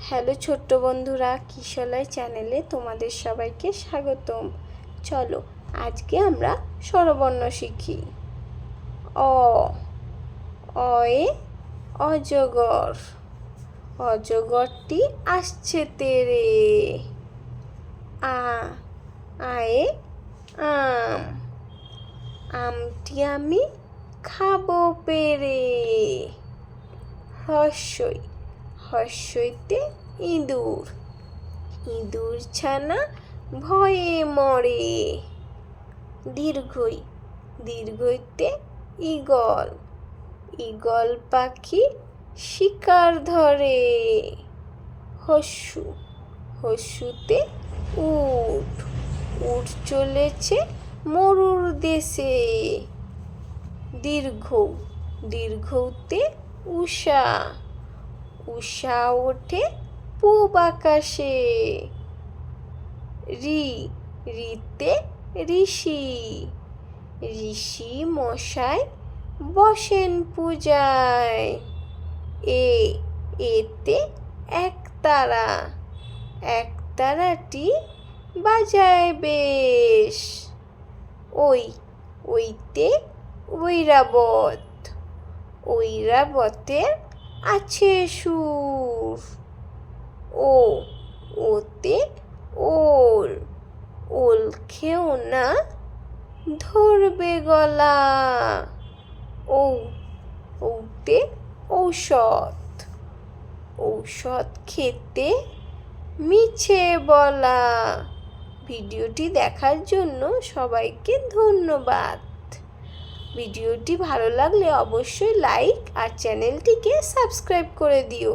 Hello ছোট্ট বন্ধুরা, কিশলাই চ্যানেলে তোমাদের সবাইকে স্বাগতম। চলো, আজকে আমরা স্বরবর্ণ শিখি। অ, অয়ে, অজগর। অজগরটি আসছে তেরে। আ, আয়ে, আম। আমটি আমি খাব পেরে। হর্ষই। হর্ষইতে ইঁদুর। ইঁদুর ছানা ভয়ে মরে। দীর্ঘই, দীর্ঘইতে ঈগল। ঈগল পাখি শিকার ধরে। হস্যু, হস্যুতে উট। উট চলেছে মরুর দেশে। দীর্ঘ দীর্ঘতে উষা উষা ওঠে পূব আকাশে। রি রিতে ঋষি। ঋষি মশাই বসেন পূজায়। এ, এতে একতারা একতারাটি বাজায় বেশ। ওই, ওইতে ঐরাবত। ঐরাবতের আছে, সুর। ও, ওতে ওল। ওল খেও না, ধরবে গলা। ও, ওতে ঔষধ। ঔষধ খেতে মিছে বলা। ভিডিওটি দেখার জন্য সবাইকে ধন্যবাদ। ভিডিওটি ভালো লাগলে অবশ্যই লাইক আর চ্যানেলটিকে সাবস্ক্রাইব করে দিও।